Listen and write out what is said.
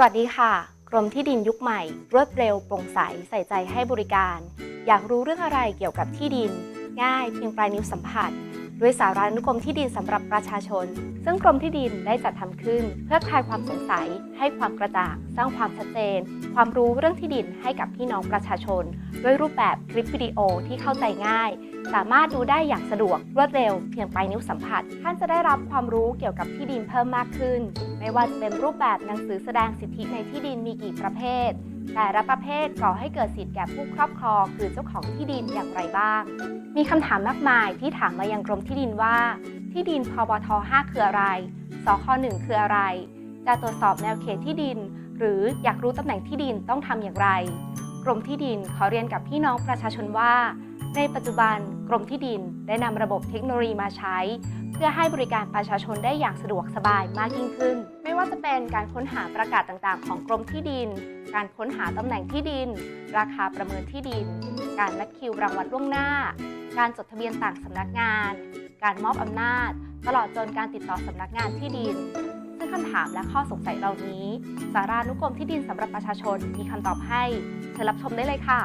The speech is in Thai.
สวัสดีค่ะ กรมที่ดินยุคใหม่ รวดเร็วโปร่งใสใส่ใจให้บริการ อยากรู้เรื่องอะไรเกี่ยวกับที่ดิน ง่ายเพียงปลายนิ้วสัมผัส ด้วยสารานุกรมที่ดินสำหรับประชาชน ซึ่งกรมที่ดินได้จัดทำขึ้น เพื่อคลายความสงสัย ให้ความกระจ่างสร้างความชัดเจน ความรู้เรื่องที่ดินให้กับพี่น้องประชาชน ด้วยรูปแบบคลิปวิดีโอที่เข้าใจง่าย สามารถดูได้อย่างสะดวกรวดเร็ว เพียงปลายนิ้วสัมผัส ท่านจะได้รับความรู้เกี่ยวกับที่ดินเพิ่มมากขึ้น ไม่ว่าจะเป็นรูปแบบหนังสือแสดงสิทธิในที่ดินมีกี่ประเภท แต่ละประเภทก่อให้เกิดสิทธิ์แก่ผู้ครอบครองคือเจ้าของที่ดินอย่างไรบ้าง มีคำถามมากมายที่ถามมายังกรมที่ดินว่า ที่ดินพบท 5 คืออะไร สค 1 คืออะไร จะตรวจสอบแนวเขตที่ดิน หรืออยากรู้ตำแหน่งที่ดินต้องทำอย่างไร กรมที่ดินขอเรียนกับพี่น้องประชาชนว่า ในปัจจุบันกรมที่ดินได้นำระบบเทคโนโลยีมาใช้ เพื่อให้บริการประชาชนได้อย่างสะดวกสบายมากยิ่งขึ้น ไม่ว่าจะเป็นการค้นหาประกาศต่างๆ ของกรมที่ดิน การค้นหาตำแหน่งที่ดิน ราคาประเมินที่ดิน การนัดคิวรางวัลล่วงหน้า การจดทะเบียนต่างสำนักงาน การมอบอำนาจ ตลอดจนการติดต่อสำนักงานที่ดิน ซึ่งคำถามและข้อสงสัยเหล่านี้ สารานุกรมที่ดินสำหรับประชาชนมีคำตอบให้ เชิญรับชมได้เลยค่ะ